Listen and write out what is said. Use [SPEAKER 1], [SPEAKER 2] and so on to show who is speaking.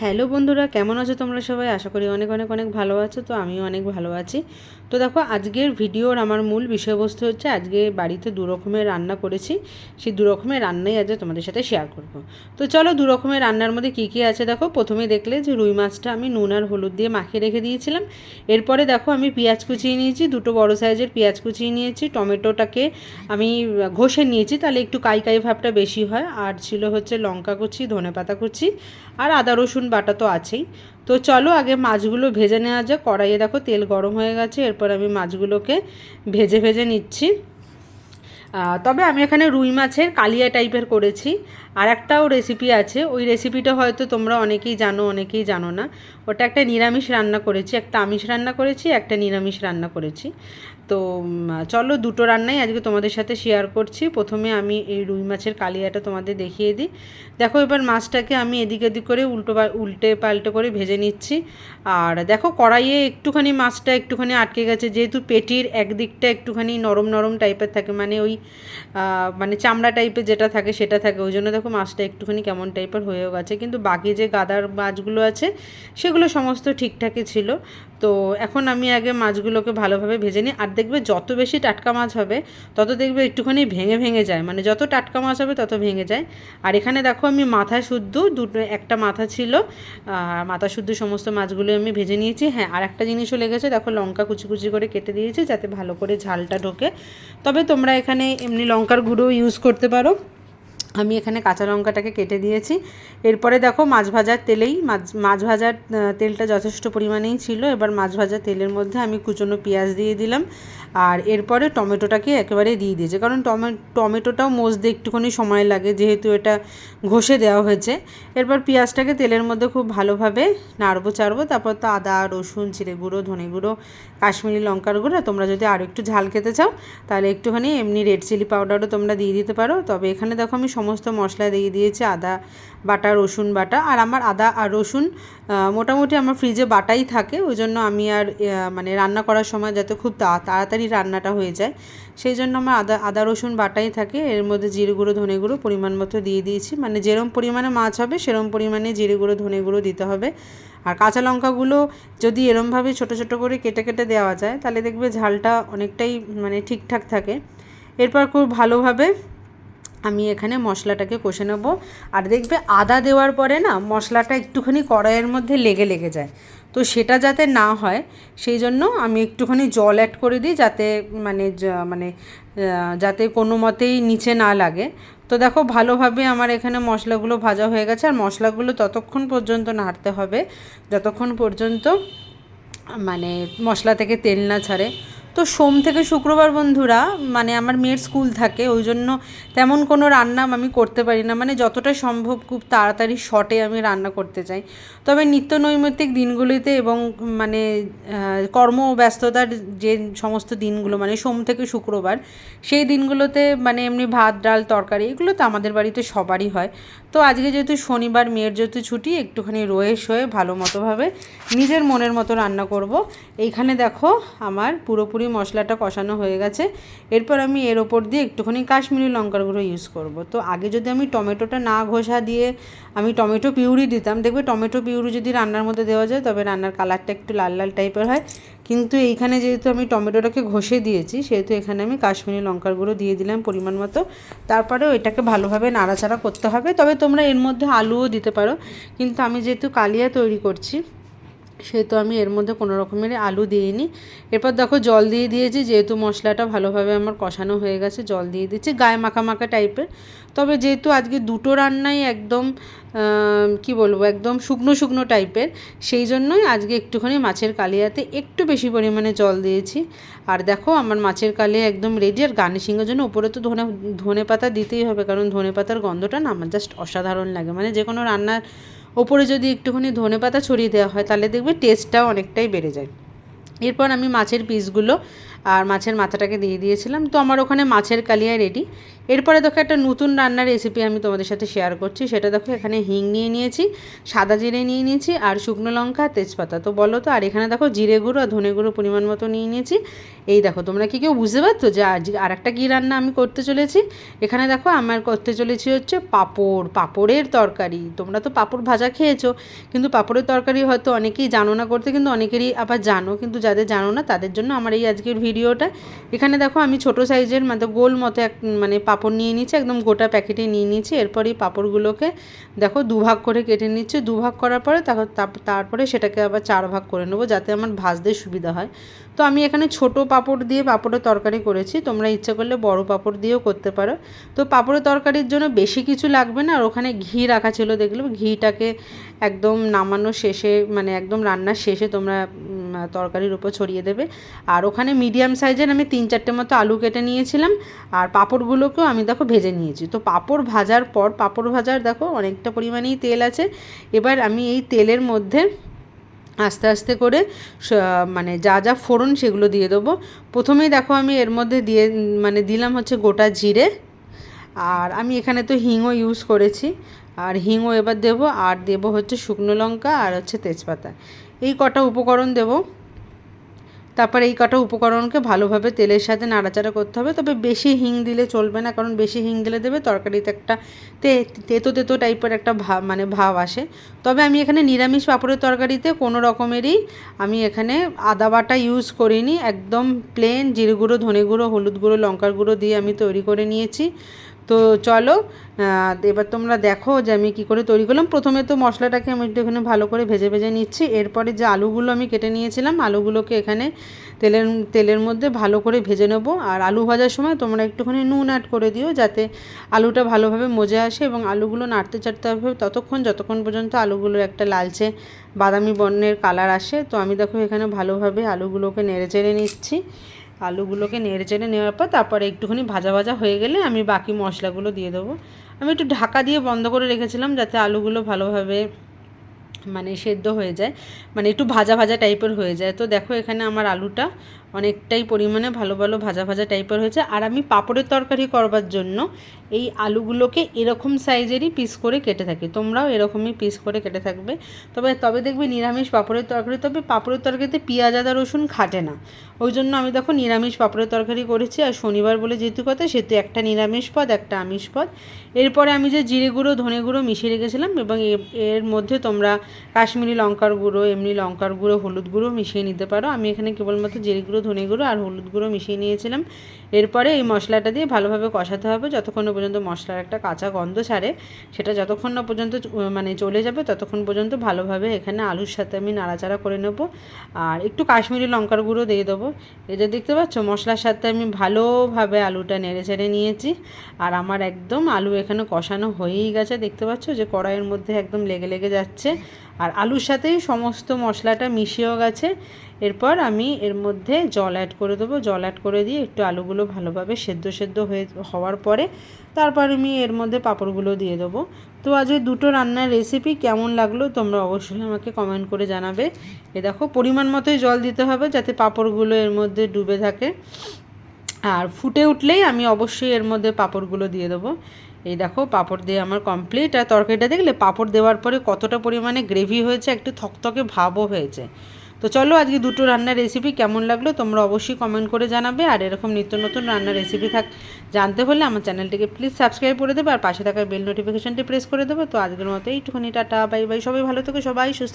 [SPEAKER 1] Hello বন্ধুরা, কেমন আছো তোমরা সবাই? আশা করি অনেক অনেক অনেক ভালো আছো, তো আমিও অনেক ভালো আছি। তো দেখো, আজকের ভিডিওর আমার মূল বিষয়বস্তু হচ্ছে, আজকে বাড়িতে দু রকমের রান্না করেছি। সেই দু রকমের রান্নাই আজকে তোমাদের সাথে শেয়ার করব। তো চলো, দু রকমের রান্নার মধ্যে কী কী আছে দেখো? প্রথমে দেখলে যে রুই মাছটা আমি নুন আর হলুদ দিয়ে মাখিয়ে রেখে দিয়েছিলাম। এরপরে দেখো, আমি পেঁয়াজ কুচিয়ে নিয়েছি, দুটো বড় সাইজের পেঁয়াজ কুচিয়ে নিয়েছি, টমেটোটাকে আমি ঘষে নিয়েছি, তাহলে একটু কাই কাই ভাবটা বেশি হয়। আর ছিল হচ্ছে লঙ্কা কুচি ধনে পাতা কুচি, আর আদা রসুন বাটা তো আছেই। তো চলো আগে মাছগুলো ভেজে নেওয়া যাক। কড়াইয়ে দেখো তেল গরম হয়ে গেছে, এরপর আমি মাছগুলোকে ভেজে ভেজে নিচ্ছি। তবে আমি এখানে রুই মাছের কালিয়া টাইপের করেছি। আর একটাও রেসিপি আছে, ওই রেসিপিটা হয়তো তোমরা অনেকেই জানো অনেকেই জানো না। ওটা একটা নিরামিষ রান্না করেছি, একটা আমিষ রান্না করেছি, একটা নিরামিষ রান্না করেছি। তো চলো দুটো রান্নাই আজকে তোমাদের সাথে শেয়ার করছি। প্রথমে আমি এই রুই মাছের কালিয়াটা তোমাদের দেখিয়ে দিই। দেখো এবার মাছটাকে আমি এদিক এদিক করে উল্টো উল্টে পাল্টে করে ভেজে নিচ্ছি। আর দেখো কড়াইয়ে একটুখানি মাছটা একটুখানি আটকে গেছে, যেহেতু পেটির একদিকটা একটুখানি নরম নরম টাইপের থাকে মানে ওই মানে চামড়া টাইপের যেটা থাকে সেটা থাকে, ওই জন্য দেখো মাছটা একটুখানি কেমন টাইপের হয়েও গেছে। কিন্তু বাকি যে গাদার মাছগুলো আছে, সেগুলো সমস্ত ঠিকঠাকই ছিল। তো এখন আমি আগে মাছগুলোকে ভালোভাবে ভেজে নিই। আর দেখবে যত বেশি টাটকা মাছ হবে, তত দেখবে একটুখানি ভেঙে ভেঙে যায়। মানে যত টাটকা মাছ হবে, তত ভেঙে যায়। আর এখানে দেখো আমি মাথা শুদ্ধ, দুটো, একটা মাথা ছিল। মাথা শুদ্ধ সমস্ত মাছগুলো আমি ভেজে নিয়েছি। হ্যাঁ আর একটা জিনিসও লেগেছে, দেখো লঙ্কা কুচি কুচি করে কেটে দিয়েছি, যাতে ভালো করে ঝালটা ঢোকে। তবে তোমরা এখানে এমনি লঙ্কার গুঁড়ো ইউজ করতে পারো। আমি এখানে কাঁচা লঙ্কাটাকে কেটে দিয়েছি। এরপরে দেখো মাছ ভাজার তেলেই, মাছ মাছ ভাজার তেলটা যথেষ্ট পরিমাণেই ছিল। এবার মাছ ভাজার তেলের মধ্যে আমি কুচনো পেঁয়াজ দিয়ে দিলাম। আর এরপরে টমেটোটাকে একেবারে দিয়ে দিয়েছে। কারণ টমে, টমেটোটাও মজতে একটুখানি সময় লাগে, যেহেতু এটা ঘষে দেওয়া হয়েছে। এরপর পেঁয়াজটাকে তেলের মধ্যে খুব ভালোভাবে নাড়বো, চাড়বো। তারপর তো আদা, রসুন, জিরে গুঁড়ো, ধনে গুঁড়ো, কাশ্মীরি লঙ্কার গুঁড়ো তোমরা যদি আরও একটু ঝাল খেতে চাও, তাহলে একটুখানি এমনি রেড চিলি পাউডারও তোমরা দিয়ে দিতে পারো। তবে এখানে দেখো আমি সমস্ত মশলা দিয়ে দিয়েছি, আদা বাটা, রসুন বাটা। আর আমার আদা আর রসুন মোটামুটি আমার ফ্রিজে বাটাই থাকে ওই জন্য আমি আর মানে রান্না করার সময় যাতে খুব তাড়াতাড়ি রান্নাটা হয়ে যায়। সেই জন্য আমার আদা আদা, রসুন বাটাই থাকে। এর মধ্যে জিরে গুঁড়ো, ধনে গুঁড়ো পরিমাণ মতো দিয়ে দিয়েছি। মানে যেরম পরিমাণে মাছ হবে, সেরম পরিমাণে জিরে গুঁড়ো, ধনে গুঁড়ো দিতে হবে। আর কাঁচা লঙ্কাগুলো যদি এরমভাবে ছোটো ছোটো করে কেটে কেটে দেওয়া যায়, তাহলে দেখবে ঝালটা অনেকটাই মানে ঠিকঠাক থাকে। এরপর খুব ভালোভাবে আমি এখানে মশলাটাকে কষে নেব। আর দেখবে আদা দেওয়ার পরে না, মশলাটা একটুখানি কড়াইয়ের মধ্যে লেগে লেগে যায়। তো সেটা যাতে না হয়, সেই জন্য আমি একটুখানি জল অ্যাড করে দিই যাতে মানে মানে যাতে কোনো মতেই নিচে না লাগে। তো দেখো ভালোভাবে আমার এখানে মশলাগুলো ভাজা হয়ে গেছে। আর মশলাগুলো ততক্ষণ পর্যন্ত নাড়তে হবে। যতক্ষণ পর্যন্ত মানে মশলা থেকে তেল না ছাড়ে। তো সোম থেকে শুক্রবার বন্ধুরা মানে আমার মেয়ের স্কুল থাকে ওই জন্য তেমন কোনো রান্না আমি করতে পারি না। মানে যতটা সম্ভব খুব তাড়াতাড়ি শর্টে আমি রান্না করতে চাই। তবে নিত্য নৈমিত্তিক দিনগুলিতে এবং মানে আহ, কর্মব্যস্ততার যে সমস্ত দিনগুলো মানে সোম থেকে শুক্রবার সেই দিনগুলোতে মানে এমনি ভাত ডাল তরকারি এগুলো তো আমাদের বাড়িতে সবারই হয়। তো আজকে যেহেতু শনিবার, মেয়ের যেহেতু ছুটি, একটুখানি রয়ে শোয়ে ভালো মতোভাবে নিজের মনের মতো রান্না করব। এইখানে দেখো আমার পুরোপুরি মশলাটা কষানো হয়ে গেছে। এরপর আমি এর ওপর দিয়ে একটুখানি কাশ্মীরি লঙ্কার গুঁড়ো ইউজ করব। তো আগে যদি আমি টমেটোটা না ঘষা দিয়ে আমি টমেটো পিউরি দিতাম, দেখবে টমেটো পিউরি যদি রান্নার মধ্যে দেওয়া যায়, তবে রান্নার কালারটা একটু লাল লাল টাইপের হয়। কিন্তু এইখানে যেহেতু আমি টমেটোটাকে ঘষে দিয়েছি, সেহেতু এখানে আমি কাশ্মীরি লঙ্কার গুঁড়ো দিয়ে দিলাম পরিমাণ মতো। তারপরেও এটাকে ভালোভাবে নাড়াচাড়া করতে হবে। তবে তোমরা এর মধ্যে আলুও দিতে পারো। কিন্তু আমি যেহেতু কালিয়া তৈরি করছি সেহেতু আমি এর মধ্যে কোনো রকমের আলু দিইনি। এরপর দেখো জল দিয়ে দিয়েছি, যেহেতু মশলাটা ভালোভাবে আমার কষানো হয়ে গেছে, জল দিয়ে দিচ্ছি, গায়ে মাখা মাখা টাইপের। তবে যেহেতু আজকে দুটো রান্নাই একদম কি বলব, একদম শুকনো শুকনো টাইপের, সেই জন্যই আজকে একটুখানি মাছের কালিয়াতে একটু বেশি পরিমাণে জল দিয়েছি। আর দেখো আমার মাছের কালিয়া একদম রেডি আর গার্নিশিংয়ের জন্য উপরে তো ধনে ধনে পাতা দিতেই হবে, কারণ ধনে পাতার গন্ধটা না আমার জাস্ট অসাধারণ লাগে। মানে যে কোনো রান্নার ওপরে যদি একটুখানি ধনে পাতা ছড়িয়ে দেওয়া হয়, তাহলে দেখবে টেস্টটাও অনেকটাই বেড়ে যায়। এরপর আমি মাছের পিসগুলো আর মাছের মাথাটাকে দিয়ে দিয়েছিলাম। তো আমার ওখানে মাছের কালিয়া রেডি এরপরে দেখো একটা নতুন রান্নার রেসিপি আমি তোমাদের সাথে শেয়ার করছি। সেটা দেখো, এখানে হিং নিয়ে নিয়েছি, সাদা জিরে নিয়ে নিয়েছি, আর শুকনো লঙ্কা, তেজপাতা। তো বলো তো, আর এখানে দেখো জিরে গুঁড়ো আর ধনে গুঁড়ো পরিমাণ মতো নিয়ে নিয়েছি। এই দেখো, তোমরা কি কেউ বুঝতে পারছ যে আজ আর একটা কী রান্না আমি করতে চলেছি? এখানে দেখো আমার করতে চলেছি হচ্ছে পাঁপড়, পাঁপড়ের তরকারি। তোমরা তো পাঁপড় ভাজা খেয়েছো, কিন্তু পাঁপড়ের তরকারি হয়তো অনেকেই জানো না করতে, কিন্তু অনেকেরই আবার জানো। কিন্তু যাদের জানো না, তাদের জন্য আমার এই আজকের ভিডিওটা। এখানে দেখো আমি ছোট সাইজের মানে গোল মতো এক মানে পাঁপড় নিয়ে নিচ্ছি, একদম গোটা প্যাকেটে নিয়ে নিচ্ছি। এরপর এই পাঁপড়গুলোকে দেখো দুভাগ করে কেটে নিচ্ছি। দুভাগ করার পরে তারপর তারপরে সেটাকে আবার চার ভাগ করে নেব যাতে আমার ভাজতে সুবিধা হয়। তো আমি এখানে ছোট পাঁপড় দিয়ে পাঁপড়ের তরকারি করেছি। তোমরা ইচ্ছে করলে বড় পাঁপড় দিয়েও করতে পারো। তো পাঁপড়ের তরকারির জন্য বেশি কিছু লাগবে না। আর ওখানে ঘি রাখা ছিল, দেখলে ঘিটাকে একদম নামানো শেষে মানে একদম রান্নার শেষে তোমরা তরকারির উপর ছড়িয়ে দেবে। আর ওখানে মিডিয়াম সাইজের আমি তিন চারটে মতো আলু কেটে নিয়েছিলাম। আর পাঁপড়গুলোকেও আমি দেখো ভেজে নিয়েছি। তো পাঁপড় ভাজার পর, পাঁপড় ভাজার দেখো অনেকটা পরিমাণেই তেল আছে। এবার আমি এই তেলের মধ্যে আস্তে আস্তে করে মানে যা যা ফোড়ন সেগুলো দিয়ে দেবো। প্রথমেই দেখো আমি এর মধ্যে দিয়ে মানে দিলাম হচ্ছে গোটা জিরে। আর আমি এখানে তো হিংও ইউজ করেছি। আর হিংও এবার দেবো, আর দেবো হচ্ছে শুকনো লঙ্কা আর হচ্ছে তেজপাতা। এই কটা উপকরণ দেবো। তারপর এই কটা উপকরণকে ভালোভাবে তেলের সাথে নাড়াচাড়া করতে হবে। তবে বেশি হিং দিলে চলবে না, কারণ বেশি হিং দিলে দেবে, তরকারিতে একটা তেতো তেতো টাইপের একটা ভাব মানে ভাব আসে। তবে আমি এখানে নিরামিষ পাঁপড়ের তরকারিতে কোনো রকমেরই আমি এখানে আদা বাটা ইউজ করিনি। একদম প্লেন জিরে গুঁড়ো, ধনে গুঁড়ো, হলুদ গুঁড়ো, লঙ্কার গুঁড়ো দিয়ে আমি তৈরি করে নিয়েছি। তো চলো এবার তোমরা দেখো যে আমি কী করে তৈরি করলাম। প্রথমে তো মশলাটাকে আমি একটু এখানে ভালো করে ভেজে ভেজে নিচ্ছি। এরপরে যে আলুগুলো আমি কেটে নিয়েছিলাম, আলুগুলোকে এখানে তেলের তেলের মধ্যে ভালো করে ভেজে নেব। আর আলু ভাজার সময় তোমরা একটুখানি নুন অ্যাড করে দিও, যাতে আলুটা ভালোভাবে মজে আসে এবং আলুগুলো নাড়তে চাড়তে হবে ততক্ষণ, যতক্ষণ পর্যন্ত আলুগুলোর একটা লালচে বাদামি বর্ণের কালার আসে। তো আমি দেখো এখানে ভালোভাবে আলুগুলোকে নেড়ে চেড়ে নিচ্ছি। আলুগুলোকে নেড়ে চেড়ে নেওয়ার পর তারপরে একটুখানি ভাজা ভাজা হয়ে গেলে আমি বাকি মশলাগুলো দিয়ে দেবো। আমি একটু ঢাকা দিয়ে বন্ধ করে রেখেছিলাম যাতে আলুগুলো ভালোভাবে মানে সেদ্ধ হয়ে যায় মানে একটু ভাজা ভাজা টাইপের হয়ে যায়। তো দেখো এখানে আমার আলুটা অনেকটাই পরিমাণে ভালো ভালো ভাজা ভাজা টাইপের হয়েছে। আর আমি পাঁপড়ের তরকারি করবার জন্য এই আলুগুলোকে এরকম সাইজেরই পিস করে কেটে থাকি। তোমরাও এরকমই পিস করে কেটে থাকবে। তবে তবে দেখবে নিরামিষ পাঁপড়ের তরকারি, তবে পাঁপড়ের তরকারিতে পেঁয়াজ, আদা, রসুন খাটে না। ওই জন্য আমি দেখো নিরামিষ পাঁপড়ের তরকারি করেছি। আর শনিবার বলে যেহেতু কথা, সেহেতু একটা নিরামিষ পদ, একটা আমিষ পদ। এরপরে আমি যে জিরে গুঁড়ো, ধনে গুঁড়ো মিশিয়ে রেখেছিলাম এবং এর মধ্যে তোমরা কাশ্মীরি লঙ্কার গুঁড়ো, এমনি লঙ্কার গুঁড়ো, হলুদ গুঁড়ো মিশিয়ে নিতে পারো। আমি এখানে কেবলমাত্র জিরে গুঁড়ো ধনে গুঁড়ো আর হলুদ গুঁড়ো মিশিয়ে নিয়েছিলাম। এরপরে এই মশলাটা দিয়ে ভালোভাবে কষাতে হবে। যতক্ষণ না পর্যন্ত মশলার একটা কাঁচা গন্ধ ছাড়ে, সেটা যতক্ষণ না পর্যন্ত মানে চলে যাবে, ততক্ষণ পর্যন্ত ভালোভাবে এখানে আলুর সাথে আমি নাড়াচাড়া করে নেব। আর একটু কাশ্মীরি লঙ্কার গুঁড়ো দিয়ে দেবো। যে দেখতে পাচ্ছ, মশলার সাথে আমি ভালোভাবে আলুটা নেড়ে চেড়ে নিয়েছি। আর আমার একদম আলু এখানে কষানো হয়েই গেছে। দেখতে পাচ্ছ যে কড়াইয়ের মধ্যে একদম লেগে লেগে যাচ্ছে। আর আলুর সাথেই সমস্ত মশলাটা মিশিয়েও গেছে। এরপর আমি এর মধ্যে জল অ্যাড করে দেবো। জল অ্যাড করে দিয়ে একটু আলুগুলো ভালোভাবে সেদ্ধ সেদ্ধ হয়ে হওয়ার পরে তারপর আমি এর মধ্যে পাঁপড়গুলো দিয়ে দেবো। তো আজ ওই দুটো রান্নার রেসিপি কেমন লাগল তোমরা অবশ্যই আমাকে কমেন্ট করে জানাবে। এ দেখো, পরিমাণ মতোই জল দিতে হবে যাতে পাঁপড়গুলো এর মধ্যে ডুবে থাকে। আর ফুটে উঠলেই আমি অবশ্যই এর মধ্যে পাঁপড়গুলো দিয়ে দেবো। এই দেখো পাঁপড় দিয়ে আমার কমপ্লিট আর তরকারিটা দেখলে পাঁপড় দেওয়ার পরে কতটা পরিমাণে গ্রেভি হয়েছে, একটু থকথকে ভাবও হয়েছে। তো চলো আজকে দুটো রান্নার রেসিপি কেমন লাগল তোমরা অবশ্যই কমেন্ট করে জানাবে। আর এরকম নিত্য নতুন রান্নার রেসিপি থাক জানতে হলে আমার চ্যানেলটিকে প্লিজ সাবস্ক্রাইব করে দেবে। আর পাশে থাকা বেল নোটিফিকেশানটি প্রেস করে দেবে। তো আজকের মতো এইটুখানি টাটা বাই বাই সবাই ভালো থেকো, সবাই সুস্থ